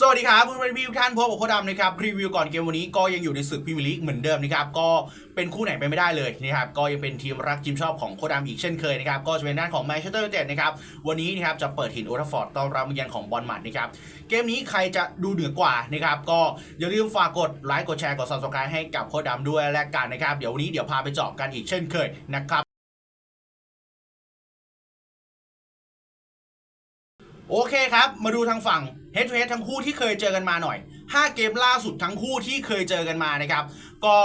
สวัสดีครับเพื่อนๆพี่ทุกท่านพบกับโคดำนะครับรีวิวก่อนเกมวันนี้ก็ยังอยู่ในศึกพรีเมียร์ลีกเหมือนเดิมนะครับก็เป็นคู่ไหนไปไม่ได้เลยนะครับก็ยังเป็นทีมรักทีมชอบของโคดำอีกเช่นเคยนะครับก็จะเป็นด้านของแมนเชสเตอร์ยูไนเต็ดนะครับวันนี้นะครับจะเปิดถิ่นโอทัฟฟอร์ดต้อนรับมือยือนของบอลหมัดนะครับเกมนี้ใครจะดูเหนือกว่านะครับก็อย่าลืมฝากกดไลค์กดแชร์กด subscribe ให้กับโคดำด้วยและกันนะครับเดี๋ยววันนี้เดี๋ยวพาไปเจาะกันอีกเช่นเคยนะครับ โอเคครับ มาดูทางฝั่ง Head to Head ทั้งคู่ที่เคยเจอกันมาหน่อย 5 เกมล่าสุดทั้งคู่ที่เคยเจอกันมานะครับ ก็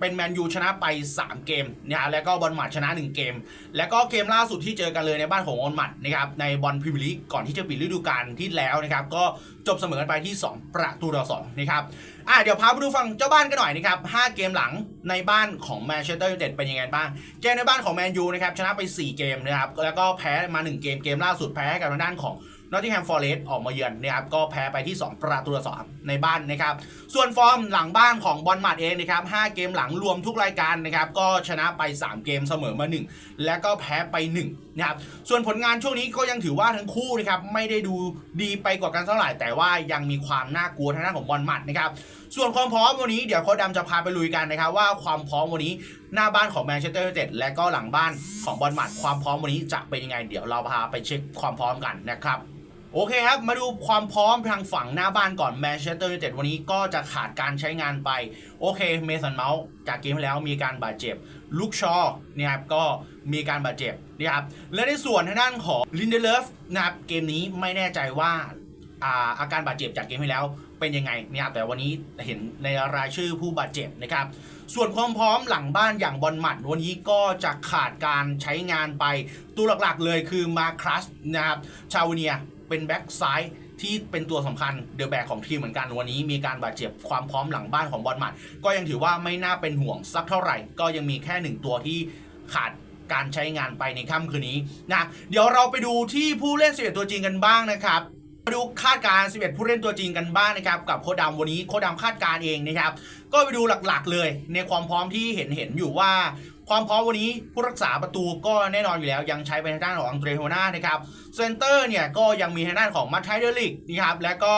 เป็นแมนยูชนะไป 3 เกมนะแล้วก็บอลหมัดชนะ 1 เกม แล้วก็เกมล่าสุดที่เจอกันเลยในบ้านของบอลหมัดนะครับในบอลพรีเมียร์ลีกก่อนที่จะปิดฤดูกาลที่แล้วนะครับ ก็จบเสมอกันไปที่ 2 ประตูต่อ2นะครับอะเดี๋ยวพาไปดูฝั่งเจ้าบ้านกันหน่อยนะครับ 5 เกมหลังในบ้านของแมนเชสเตอร์ยูไนเต็ดเป็นยังไงบ้าง เกมในบ้านของแมนยูนะครับชนะไป 4 เกมนะครับแล้วก็แพ้มา 1 เกมเกมล่าสุดแพ้ให้กับทางด้านของ นอตติงแฮมฟอร์เรสต์ออกมาเยือนนะครับก็แพ้ไปที่ 2 ประตูต่อสองในบ้านนะครับ ส่วนฟอร์มหลังบ้านของบอลมาดเองนะครับ5เกมหลังรวมทุกรายการนะครับก็ชนะไป 3 เกมเสมอมา 1 และก็แพ้ไป 1 นะครับ ส่วนผลงานช่วงนี้ก็ยังถือว่าทั้งคู่นะครับไม่ได้ดูดีไปกว่ากันเท่าไหร่ แต่ว่ายังมีความน่ากลัวทางด้านของบอลมัดนะครับส่วนความพร้อมวันนี้เดี๋ยวโค้ชดำจะพาไปลุยกันนะครับว่าความพร้อมวันนี้หน้าบ้านของแมนเชสเตอร์ยูไนเต็ดและก็หลังบ้านของบอลมัดความพร้อมวันนี้จะเป็นยังไง เดี๋ยวเราพาไปเช็คความพร้อมกันนะครับ โอเคครับ มาดูความพร้อมทางฝั่งหน้าบ้านก่อนแมนเชสเตอร์ยูไนเต็ดวันนี้ก็จะขาดการใช้งานไป โอเคเมสันเมาส์จากเกมที่แล้วมีการบาดเจ็บลูกชอเนี่ยครับก็มีการบาดเจ็บนะครับและในส่วนทางด้านของลินเดเลฟนะครับเกมนี้ไม่แน่ใจว่าอ่าอาการบาดเจ็บจากเกมที่แล้วเป็นยังไงนะครับแต่วันนี้เห็นในรายชื่อผู้บาดเจ็บนะครับส่วนความพร้อมหลังบ้านอย่างบอลหมัดวันนี้ก็จะขาดการใช้งานไปตัวหลักๆเลยคือมาครัสนะครับชาวเนีย เป็นแบ็กซ้ายที่เป็นตัวสำคัญเดอะแบกของทีมเหมือนกันวันนี้มีการบาดเจ็บความพร้อมหลังบ้านของบอลหมัดก็ยังถือว่าไม่น่าเป็นห่วงสักเท่าไหร่ ก็ยังมีแค่หนึ่งตัวที่ขาดการใช้งานไปในค่ำคืนนี้นะเดี๋ยวเราไปดูที่ผู้เล่น11ตัวจริงกันบ้างนะครับมาดูคาดการณ์11 ผู้เล่นตัวจริงกันบ้างนะครับ กับโคดดำวันนี้โคดดำคาดการณ์เองนะครับ ก็ไปดูหลักๆเลย ในความพร้อมที่เห็นเห็นอยู่ว่า ความพร้อมวันนี้ผู้รักษาประตูก็แน่นอนอยู่แล้วยังใช้เป็นทางด้านของอังเดรโฮนานะครับเซนเตอร์เนี่ยก็ยังมีทางด้านของมัทไทเดอร์ลิกนะครับและก็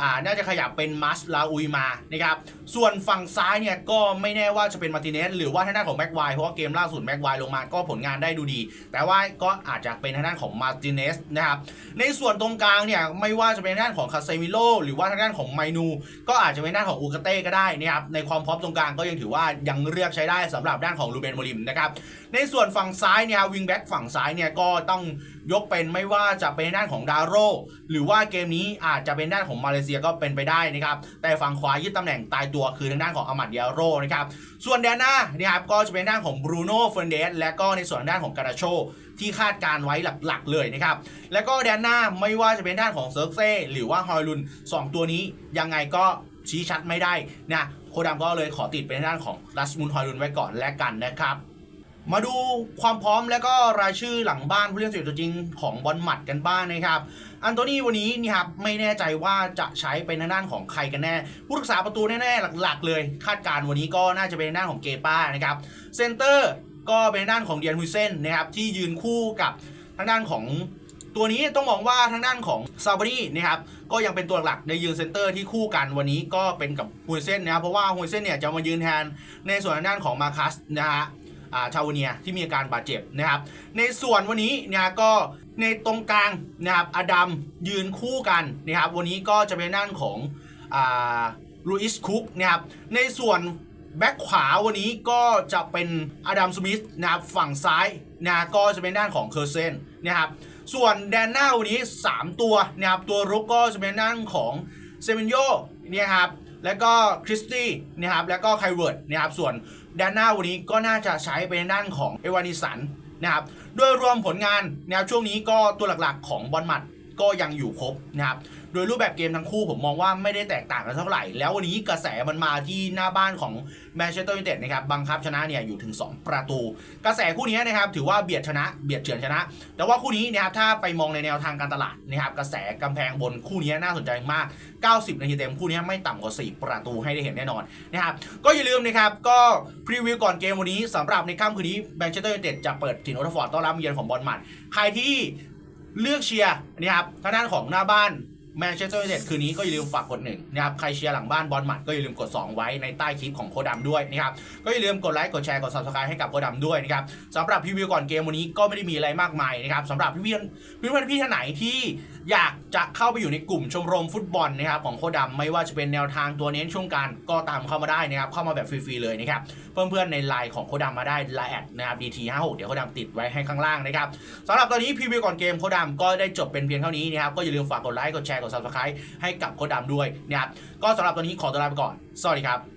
อ่าน่าจะขยับเป็นมัสลาอุยมานะครับส่วนฝั่งซ้ายเนี่ยก็ไม่แน่ว่าจะเป็นมาร์ติเนสหรือว่าทางด้านของแม็กไวเพราะว่าเกมล่าสุดแม็กไวลงมาก็ผลงานได้ดูดี แต่ว่าก็อาจจะเป็นทางด้านของมาร์ติเนสนะครับในส่วนตรงกลางเนี่ยไม่ว่าจะเป็นทางด้านของคาเซมิโลหรือว่าทางด้านของไมนู ก็อาจจะเป็นด้านของอูกาเต้ก็ได้นะครับในความพร้อมตรงกลางก็ยังถือว่ายังเลือกใช้ได้สำหรับด้านของลูเบนโมลิมนะครับในส่วนฝั่งซ้ายเนี่ยวิงแบ็กฝั่งซ้ายเนี่ยก็ต้อง ยกเป็นไม่ว่าจะเป็นด้านของดาโรหรือว่าเกมนี้อาจจะเป็นด้านของมาเลเซียก็เป็นไปได้นะครับแต่ฝั่งขวายึดตำแหน่งตายตัวคือทางด้านของอามัดเดียโรนะครับส่วนแดนหน้านะครับก็จะเป็นด้านของบรูโน่เฟร์นเดสและก็ในส่วนด้านของการาโชที่คาดการไว้หลักๆ เลยนะครับ แล้วก็แดนหน้าไม่ว่าจะเป็นด้านของเซิร์กเซ่หรือว่าฮอยลุน 2 ตัวนี้ยังไงก็ชี้ชัดไม่ได้นะโคดามก็เลยขอติดเป็นด้านของรัสมุนฮอยลุนไว้ก่อนและกันนะครับ มาดูความพร้อมแล้วก็รายชื่อหลังบ้านผู้เล่นสิบตัวจริงของบอลหมัดกันบ้างนะครับ อันโตนี่วันนี้นี่ครับไม่แน่ใจว่าจะใช้เป็นด้านของใครกันแน่ ผู้รักษาประตูแน่ๆหลักๆเลย คาดการณ์วันนี้ก็น่าจะเป็นด้านของเกป้านะครับเซนเตอร์ก็เป็นด้านของเดียนฮุยเซนนะครับที่ยืนคู่กับทางด้านของตัวนี้ต้องมองว่าทางด้านของซาบารีนะครับก็ยังเป็นตัวหลักในยืนเซนเตอร์ที่คู่กันวันนี้ก็เป็นกับฮุยเซนนะครับเพราะว่าฮุยเซนเนี่ยจะมายืนแทนในส่วนทางด้านของมาคัสนะฮะ ชาวเนียที่มีอาการบาดเจ็บนะครับ ในส่วนวันนี้เนี่ยก็ในตรงกลางนะครับอดัมยืนคู่กันนะครับ วันนี้ก็จะเป็นด้านของลูอิสคุกนะครับ ในส่วนแบ็คขวาวันนี้ก็จะเป็นอดัมสมิธนะครับฝั่งซ้ายนะก็จะเป็นด้านของเคอร์เซนนะครับ ส่วนแดนหน้าวันนี้ 3 ตัวนะครับตัวรุกก็จะเป็นด้านของเซมินโยเนี่ยครับ แล้วก็คริสตี้นะครับแล้วก็ไคเวิร์ดนะครับส่วนด้านหน้าวันนี้ก็น่าจะใช้เป็นด้านของเอวานิสันนะครับด้วยรวมผลงานนะครับช่วงนี้ก็ตัวหลักๆของบอลมัดก็ยังอยู่ครบนะครับ โดยรูปแบบเกมทั้งคู่ผมมองว่าไม่ได้แตกต่างกันเท่าไหร่ แล้ววันนี้กระแสมันมาที่หน้าบ้านของแมนเชสเตอร์ยูไนเต็ดนะครับบังคับชนะเนี่ยอยู่ถึง 2 ประตู กระแสคู่นี้นะครับถือว่าเบียดชนะเบียดเฉือนชนะ แต่ว่าคู่นี้นะครับถ้าไปมองในแนวทางการตลาดนะครับกระแสกำแพงบนคู่นี้น่าสนใจมาก 90 นาทีเต็มคู่นี้ไม่ต่ำกว่า 4 ประตูให้ได้เห็นแน่นอนนะครับก็อย่าลืมนะครับก็พรีวิวก่อนเกมวันนี้สำหรับในค่ำคืนนี้แมนเชสเตอร์ยูไนเต็ดจะเปิดถิ่นโอทฟอร์ดต้อนรับเยือนของบอลหมัดใครที่เลือกเชียร์นะครับทางด้านของหน้าบ้าน แมนเชสเตอร์ยูไนเต็ดคืนนี้ก็อย่าลืมฝากกดหนึ่งนะครับ ใครเชียร์หลังบ้านบอลหมัดก็อย่าลืมกด 2 ไว้ในใต้คลิปของโคดำด้วยนะครับ ก็อย่าลืมกดไลค์กดแชร์กดซับสไครต์ให้กับโคดำด้วยนะครับสำหรับพรีวิวก่อนเกมวันนี้ก็ไม่ได้มีอะไรมากมายนะครับสำหรับพี่พี่พี่เพื่อนพี่ท่านไหนที่ อยากจะเข้าไปอยู่ในกลุ่มชมรมฟุตบอลนะครับของโคดำไม่ว่าจะเป็นแนวทางตัวเน้นช่วงการก็ตามเข้ามาได้นะครับเข้ามาแบบฟรีๆเลยนะครับเพื่อนๆในไลน์ของโคดำมาได้ไลน์แอดนะครับ DT56 เดี๋ยวโคดำติดไว้ให้ข้างล่างนะครับสำหรับตอนนี้พรีวิวก่อนเกมโคดดำก็ได้จบเป็นเพียงเท่านี้นะครับก็อย่าลืมฝากกดไลค์กดแชร์กด subscribe ให้กับโคดดำด้วยนะครับก็สำหรับตอนนี้ขอตัวลาไปก่อนสวัสดีครับ